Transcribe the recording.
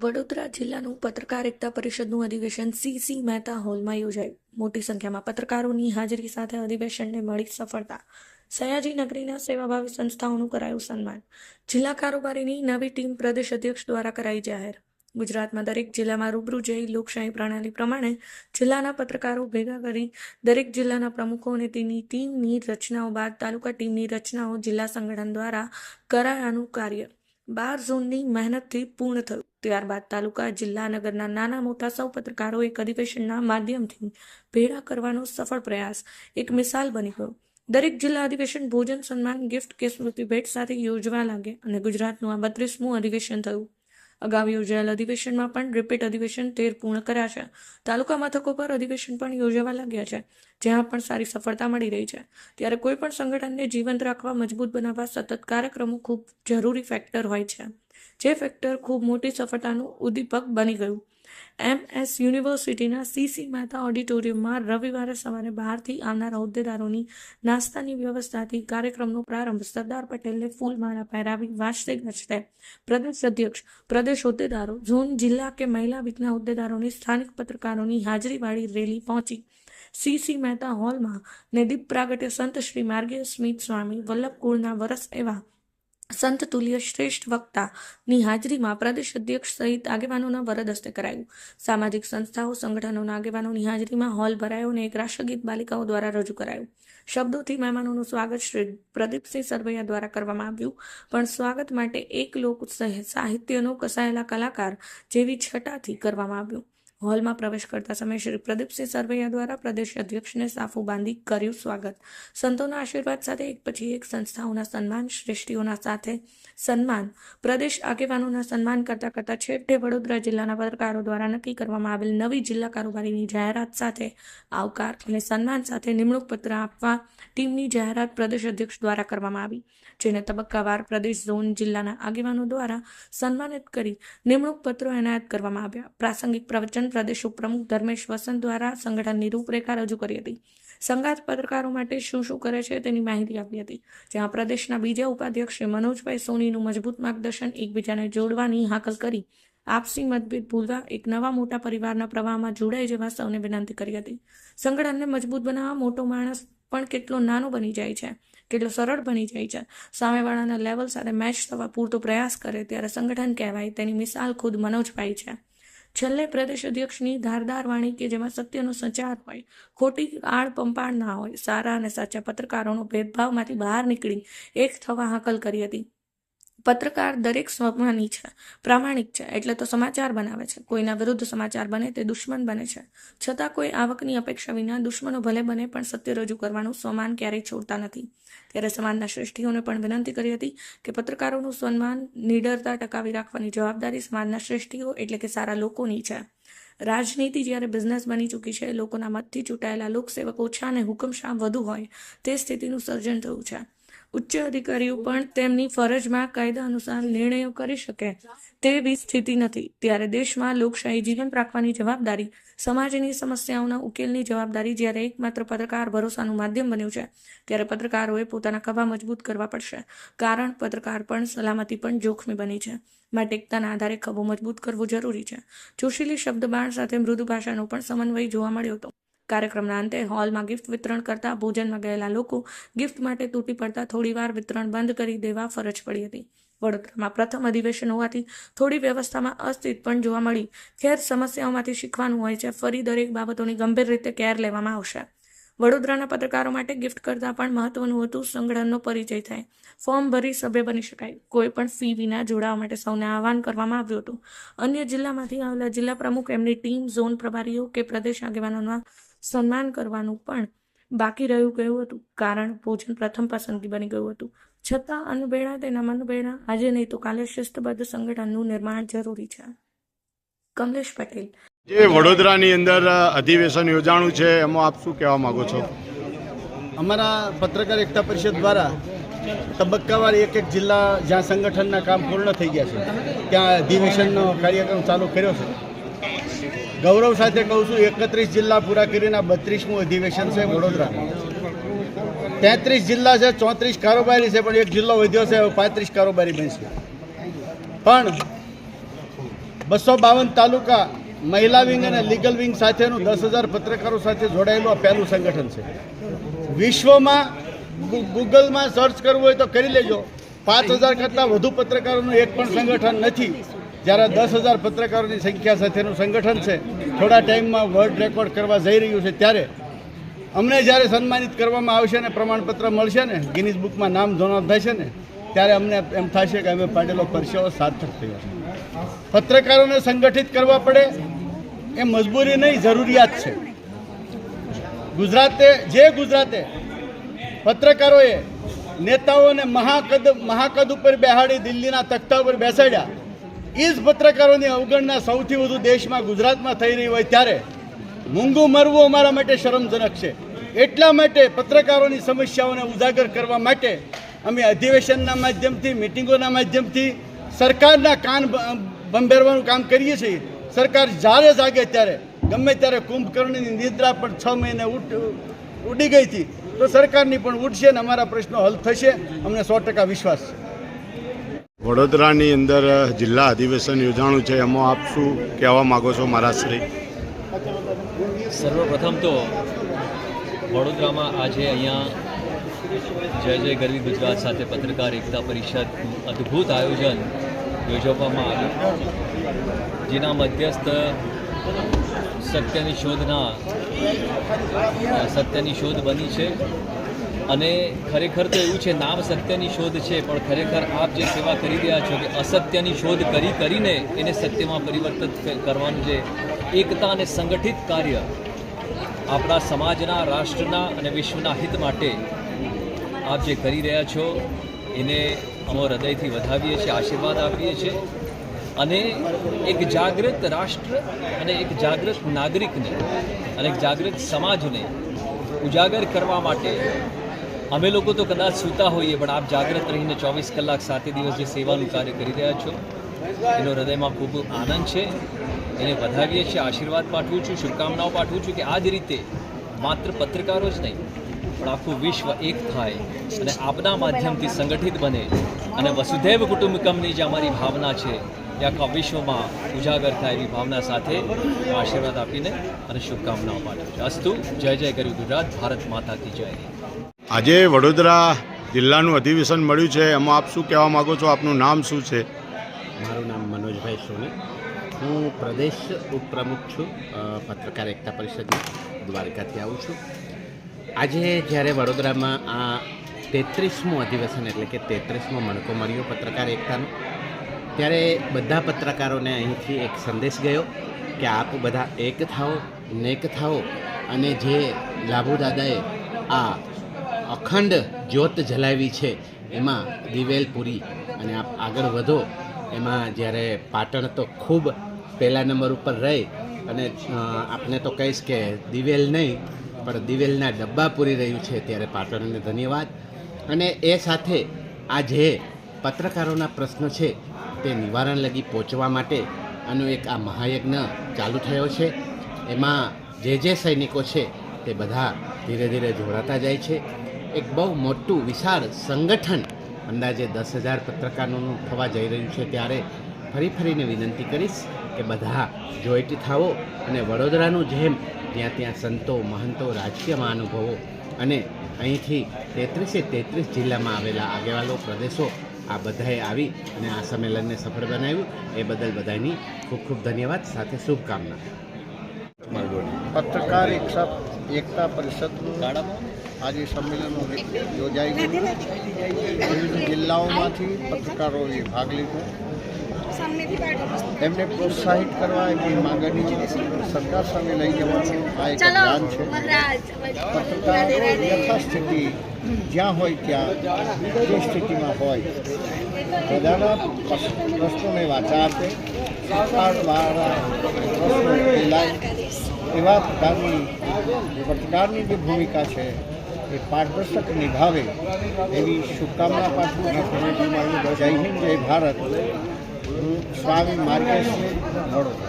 વડોદરા જિલ્લાનું પત્રકાર એકતા પરિષદનું અધિવેશન સીસી મહેતા હોલમાં યોજાયું. મોટી સંખ્યામાં પત્રકારોની હાજરી સાથે અધિવેશનને મળી સફળતા. સયાજી નગરીના સેવાભાવી સંસ્થાઓનું કરાયું સન્માન. જિલ્લા કારોબારીની નવી ટીમ પ્રદેશ અધ્યક્ષ દ્વારા કરાઈ જાહેર. ગુજરાતમાં દરેક જિલ્લામાં રૂબરૂ જઈ લોકશાહી પ્રણાલી પ્રમાણે જિલ્લાના પત્રકારો ભેગા કરી દરેક જિલ્લાના પ્રમુખો અને તેની ટીમની રચનાઓ બાદ તાલુકા ટીમની રચનાઓ જિલ્લા સંગઠન દ્વારા કરાયાનું કાર્ય. બાર ઝોનની મહેનતથી પૂર્ણ થયું. ત્યારબાદ તાલુકા જિલ્લા નગરના નાના મોટા સૌ પત્રકારો એક અધિવેશનના માધ્યમથી ભેળા કરવાનો સફળ પ્રયાસ એક મિસાલ બની ગયો. દરેક જિલ્લા અધિવેશન ભોજન, સન્માન, ગિફ્ટ કે સ્મૃતિ ભેટ સાથે યોજવા લાગે અને ગુજરાતનું આ બત્રીસમું અધિવેશન થયું. અગાઉ યોજાયેલ અધિવેશનમાં પણ રિપીટ અધિવેશન તેર પૂર્ણ કર્યા છે. તાલુકા મથકો પર અધિવેશન પણ યોજાવા લાગ્યા છે, જ્યાં પણ સારી સફળતા મળી રહી છે. ત્યારે કોઈ પણ સંગઠનને જીવંત રાખવા, મજબૂત બનાવવા સતત કાર્યક્રમો ખૂબ જરૂરી ફેક્ટર હોય છે. જે ફેક્ટર ખૂબ મોટી સફળતાનું ઉદ્દીપક બની ગયું. એમ એસ યુનિવર્સિટીના સીસી મહેતા ઓડિટોરિયમમાં રવિવારે સવારે બહારથી આવનારા હોદ્દેદારોની નાસ્તાની વ્યવસ્થાથી કાર્યક્રમનો પ્રારંભ સરદાર પટેલને ફૂલમાળા પહેરાવી વાંચતે ગજતે. પ્રદેશ અધ્યક્ષ, પ્રદેશ હોદ્દેદારો, ઝોન, જિલ્લા કે મહિલા વિકના હોદ્દેદારોની સ્થાનિક પત્રકારોની હાજરીવાળી રેલી પહોંચી. સીસી મહેતા હોલમાં ને દીપ પ્રાગટ્ય સંત શ્રી માર્ગીય સ્મિત સ્વામી વલ્લભ કુળના વરસ એવા સંત તુલ્ય શ્રેષ્ઠ વક્તાની હાજરીમાં પ્રદેશ અધ્યક્ષ સહિત આગેવાનોના વરદ હસ્તે કરાયું. સામાજિક સંસ્થાઓ, સંગઠનોના આગેવાનોની હાજરીમાં હોલ ભરાયો અને એક રાષ્ટ્રગીત બાલિકાઓ દ્વારા રજૂ કરાયું. શબ્દોથી મહેમાનોનું સ્વાગત શ્રી પ્રદીપસિંહ સરવૈયા દ્વારા કરવામાં આવ્યું. પણ સ્વાગત માટે એક લોક સાહિત્યનો કસાયેલા કલાકાર જેવી છટાથી કરવામાં આવ્યું. હોલમાં પ્રવેશ કરતા સમયે શ્રી પ્રદીપસિંહ સરવૈયા દ્વારા પ્રદેશ અધ્યક્ષને સાફુ બાંધી કર્યું સ્વાગત. સંતોના આશીર્વાદ સાથે એક પછી એક સંસ્થાઓના સન્માન, શ્રેષ્ઠીઓના સાથે સન્માન, પ્રદેશ આગેવાનોના સન્માન કરતા કરતા છેવટે વડોદરા જિલ્લાના પત્રકારો દ્વારા નક્કી કરવામાં આવેલ નવી જિલ્લા કારોબારીની જાહેરાત સાથે આવકાર અને સન્માન સાથે નિમણૂક પત્ર આપવા ટીમની જાહેરાત પ્રદેશ અધ્યક્ષ દ્વારા કરવામાં આવી. જેને તબક્કાવાર પ્રદેશ ઝોન જિલ્લાના આગેવાનો દ્વારા સન્માનિત કરી નિમણૂક પત્રો એનાયત કરવામાં આવ્યા. પ્રાસંગિક પ્રવચન પ્રદેશ ઉપપ્રમુખ ધર્મેશ વસંત દ્વારા સંગઠનની રૂપરેખા રજૂ કરી હતી. સંઘાત પત્રકારો માટે શું શું કરે છે તેની માહિતી આપી હતી. જ્યાં પ્રદેશના બીજા ઉપાધ્યક્ષ શ્રી મનોજભાઈ સોનીનું મજબૂત માર્ગદર્શન એકબીજાને જોડવાની હાકલ કરી આપસી મતભેદ ભૂલવા એક નવા મોટા પરિવારના પ્રવાહમાં જોડાઈ જવા સૌને વિનંતી કરી હતી. સંગઠનને મજબૂત બનાવવા મોટો માણસ પણ કેટલો નાનો બની જાય છે, કેટલો સરળ બની જાય છે. સામેવાળાના લેવલ સાથે મેચ થવા પૂરતો પ્રયાસ કરે ત્યારે સંગઠન કહેવાય તેની મિસાલ ખુદ મનોજભાઈ છે. છેલ્લે પ્રદેશ અધ્યક્ષની ધારદાર વાણી કે જેમાં સત્યનો સંચાર હોય, ખોટી આડ પંપાળ ના હોય, સારા અને સાચા પત્રકારોનો ભેદભાવમાંથી બહાર નીકળી એક થવા હાકલ કરી હતી. પત્રકાર દરેક સ્વાભિમાની છે, પ્રામાણિક છે, એટલે તો સમાચાર બનાવે છે. કોઈના વિરુદ્ધ સમાચાર બને તે દુશ્મન બને છે. છતાં કોઈ આવકની અપેક્ષા વિના દુશ્મનો ભલે બને પણ સત્ય રજૂ કરવાનું સ્વમાન ક્યારેય છોડતા નથી. ત્યારે સમાજના શ્રેષ્ઠીઓને પણ વિનંતી કરી હતી કે પત્રકારોનું સન્માન નિડરતા ટકાવી રાખવાની જવાબદારી સમાજના શ્રેષ્ઠીઓ એટલે કે સારા લોકોની છે. રાજનીતિ જ્યારે બિઝનેસ બની ચૂકી છે, લોકોના મતથી ચૂંટાયેલા લોકસેવક ઓછા અને હુકમશાહ વધુ હોય તે સ્થિતિનું સર્જન થયું છે. ઉચ્ચ અધિકારીઓ પણ તેમની ફરજમાં કાયદા અનુસાર નિર્ણયો કરી શકે તેવી સ્થિતિ નથી. ત્યારે દેશમાં લોકશાહી જીવન રાખવાની જવાબદારી, સમાજની સમસ્યાઓના ઉકેલની જવાબદારી જ્યારે એકમાત્ર પત્રકાર ભરોસાનું માધ્યમ બન્યું છે, ત્યારે પત્રકારોએ પોતાના ખભા મજબૂત કરવા પડશે. કારણ, પત્રકાર પણ સલામતી પણ જોખમી બની છે. માટે એકતાના આધારે ખભો મજબૂત કરવો જરૂરી છે. જોશીલી શબ્દબાણ સાથે મૃદુ ભાષાનો પણ સમન્વય જોવા મળ્યો હતો. કાર્યક્રમના અંતે હોલમાં ગિફ્ટ વિતરણ કરતા ભોજનમાં ગયેલા લોકો ગિફ્ટ માટે તૂટી પડતા થોડીવાર વિતરણ બંધ કરી દેવા ફરજ પડી હતી. વડોદરામાં પ્રથમ અધિવેશન હોવાથી થોડી વ્યવસ્થામાં અસ્થિત પણ જોવા મળી. ખેર સમસ્યાઓમાંથી શીખવાનું હોય છે, ફરી દરેક બાબતોની ગંભીર રીતે કેર લેવામાં આવશે. વડોદરાના પત્રકારો માટે ગિફ્ટ કરતાં પણ મહત્વનું હતું સંગઠનનો પરિચય થાય. ફોર્મ ભરી સભ્ય બની શકાય. કોઈ પણ ફી વિના જોડાવા માટે સૌને આહવાન કરવામાં આવ્યું હતું. અન્ય જિલ્લામાંથી આવેલા જિલ્લા પ્રમુખ, એમની ટીમ ઝોન પ્રભારીઓ કે પ્રદેશ આગેવાનોના સન્માન કરવાનું પણ બાકી રહ્યું ગયું હતું. કારણ ભોજન પ્રથમ પસંદગી બની ગયું હતું. છતાં અન્નબેડા તેના મનબેડા આજે નહીં તો કાલે શિસ્તબદ્ધ સંગઠનનું નિર્માણ જરૂરી છે. કમલેશ પટેલ. જે વડોદરાની અંદર અધિવેશન યોજાણું છે એમાં આપ શું કહેવા માગો છો? અમારા પત્રકાર એકતા પરિષદ દ્વારા તબક્કાવાર એક એક જિલ્લા જ્યાં સંગઠનના કામ પૂર્ણ થઈ ગયા છે ત્યાં અધિવેશનનો કાર્યક્રમ ચાલુ કર્યો છે. ગૌરવ સાથે કહું છું, એકત્રીસ જિલ્લા પૂરા કરીને બત્રીસમું અધિવેશન છે વડોદરા. તેત્રીસ જિલ્લા છે, ચોત્રીસ કારોબારી છે, પણ એક જિલ્લો વધ્યો છે પાંત્રીસ કારોબારી બનશે. પણ બસો બાવન તાલુકા મહિલા વિંગ અને લીગલ વિંગ સાથેનું દસ હજાર પત્રકારો સાથે જોડાયેલું આ પહેલું સંગઠન છે. વિશ્વમાં ગૂગલમાં સર્ચ કરવું હોય તો કરી લેજો. પાંચ હજાર કરતાં વધુ પત્રકારોનું એક પણ સંગઠન નથી. જ્યારે દસ હજાર પત્રકારોની સંખ્યા સાથેનું સંગઠન છે, થોડા ટાઈમમાં વર્લ્ડ રેકોર્ડ કરવા જઈ રહ્યું છે, ત્યારે અમને જ્યારે સન્માનિત કરવામાં આવશે ને પ્રમાણપત્ર મળશે ને ગિનિસ બુકમાં નામ નોંધાશે ને, ત્યારે અમને એમ થશે કે અમે પાડેલો પરસેવો સાર્થક થયો પત્રકારોને સંગઠિત કરવા પડે એ મજબૂરી નહીં, જરૂરિયાત છે. ગુજરાતે, જે ગુજરાતે પત્રકારોએ નેતાઓને મહાકદ મહાકદ ઉપર બેહાડી દિલ્હીના તખ્તા ઉપર બેસાડ્યા એ જ પત્રકારોની અવગણના સૌથી વધુ દેશમાં ગુજરાતમાં થઈ રહી હોય ત્યારે મૂંગું મરવું અમારા માટે શરમજનક છે. એટલા માટે પત્રકારોની સમસ્યાઓને ઉજાગર કરવા માટે અમે અધિવેશનના માધ્યમથી, મિટિંગોના માધ્યમથી સરકારના કાન બંભેરવાનું કામ કરીએ છીએ. સરકાર જ્યારે જાગે ત્યારે, ગમે ત્યારે કુંભકર્ણની નિદ્રા પણ છ મહિને ઉડી ગઈ હતી, તો સરકારની પણ ઉઠશે અને અમારા પ્રશ્નો હલ થશે. અમને સો ટકા વિશ્વાસ છે. વડોદરાની અંદર જિલ્લા અધિવેશન યોજાણું છે. એમાં આપ શું કહેવા માગો છો મારા શ્રી? સર્વપ્રથમ તો વડોદરામાં આજે અહીંયા જય જય ગરવી ગુજરાત સાથે પત્રકાર એકતા પરિષદનું અદ્ભુત આયોજન યોજવામાં આવ્યું. જેના મધ્યસ્થ સત્યની શોધના સત્યની શોધ બની છે. અને ખરેખર તો એવું છે, નામ સત્યની શોધ છે, પણ ખરેખર આપ જે સેવા કરી રહ્યા છો કે અસત્યની શોધ કરી કરીને એને સત્યમાં પરિવર્તિત કરવાનું જે એકતા અને સંગઠિત કાર્ય આપણા સમાજના, રાષ્ટ્રના અને વિશ્વના હિત માટે આપ જે કરી રહ્યા છો, એને અમો હૃદયથી વધાવીએ છીએ, આશીર્વાદ આપીએ છીએ અને એક જાગૃત રાષ્ટ્ર અને એક જાગૃત નાગરિકને અને એક જાગૃત સમાજને ઉજાગર કરવા માટે અમે લોકો તો કદાચ સૂતા હોઈએ, પણ આપ જાગૃત રહીને ચોવીસ કલાક સાતે દિવસ જે સેવાનું કાર્ય કરી રહ્યા છો, એનો હૃદયમાં ખૂબ આનંદ છે. એને વધાવીએ છીએ, આશીર્વાદ પાઠવું છું, શુભકામનાઓ પાઠવું છું કે આ જ રીતે માત્ર પત્રકારો જ નહીં, પણ આખું વિશ્વ એક થાય અને આપના માધ્યમથી સંગઠિત બને. અને વસુધૈવ કુટુંબકમની જે અમારી ભાવના છે એ આખા વિશ્વમાં ઉજાગર થાય એવી ભાવના સાથે આશીર્વાદ આપીને અને શુભકામનાઓ પાઠવું છું. અસ્તુ, જય જય કર્યું ગુજરાત, ભારત માતા કી જય. આજે વડોદરા જિલ્લાનું અધિવેશન મળ્યું છે. એમાં આપ શું કહેવા માગો છો? આપનું નામ શું છે? મારું નામ મનોજભાઈ સોની. હું પ્રદેશ ઉપપ્રમુખ છું પત્રકાર એકતા પરિષદની દ્વારકાથી આવું છું. આજે જ્યારે વડોદરામાં આ તેત્રીસમું અધિવેશન એટલે કે તેત્રીસમો મણકો મળ્યો પત્રકાર એકતાનો, ત્યારે બધા પત્રકારોને અહીંથી એક સંદેશ ગયો કે આપ બધા એક થાઓ, નેક થાઓ અને જે લાભુ દાદાએ આ અખંડ જ્યોત જલાવી છે એમાં દિવેલ પૂરી. અને આપ આગળ વધો, એમાં જ્યારે પાટણ તો ખૂબ પહેલા નંબર ઉપર રહી અને આપણે તો કહીશ કે દિવેલ નહીં, પણ દિવેલના ડબ્બા પૂરી રહ્યું છે ત્યારે પાટણને ધન્યવાદ. અને એ સાથે આ જે પત્રકારોના પ્રશ્નો છે તે નિવારણ લગી પહોંચવા માટે આનો એક આ મહાયજ્ઞ ચાલુ થયો છે. એમાં જે જે સૈનિકો છે તે બધા ધીરે ધીરે જોડાતા જાય છે. એક બહુ મોટું, વિશાળ સંગઠન અંદાજે દસ હજાર પત્રકારોનું થવા જઈ રહ્યું છે ત્યારે ફરી ફરીને વિનંતી કરીશ કે બધા જોઈટ થાવો અને વડોદરાનું જેમ જ્યાં ત્યાં સંતો, મહંતો, રાજકીય મહાનુભવો અને અહીંથી તેત્રીસે તેત્રીસ જિલ્લામાં આવેલા આગેવાનો, પ્રદેશો આ બધાએ આવી અને આ સંમેલનને સફળ બનાવ્યું. એ બદલ બધાની ખૂબ ખૂબ ધન્યવાદ, સાથે શુભકામના. પત્રકાર એકતા પરિષદનું આજે સંમેલનો યોજાઈ ગયું. વિવિધ જિલ્લાઓમાંથી પત્રકારોએ ભાગ લીધો. એમને પ્રોત્સાહિત કરવા એમની માંગણી સરકાર સામે લઈ જવાનું આ એક અભિયાન છે. પત્રકારો યથાસ્થિતિ જ્યાં હોય ત્યાં જે સ્થિતિમાં હોય. બધાના પ્રશ- પ્રશ્નોને વાચા આપે. સરકાર દ્વારા પ્રશ્નો એવા પ્રકારની પત્રકારની જે ભૂમિકા છે એ પારદર્શક નિભાવે એવી શુભકામના પાછું જય હિન્દ જય ભારત. સ્વામી માર્ગેશ વડોદરા.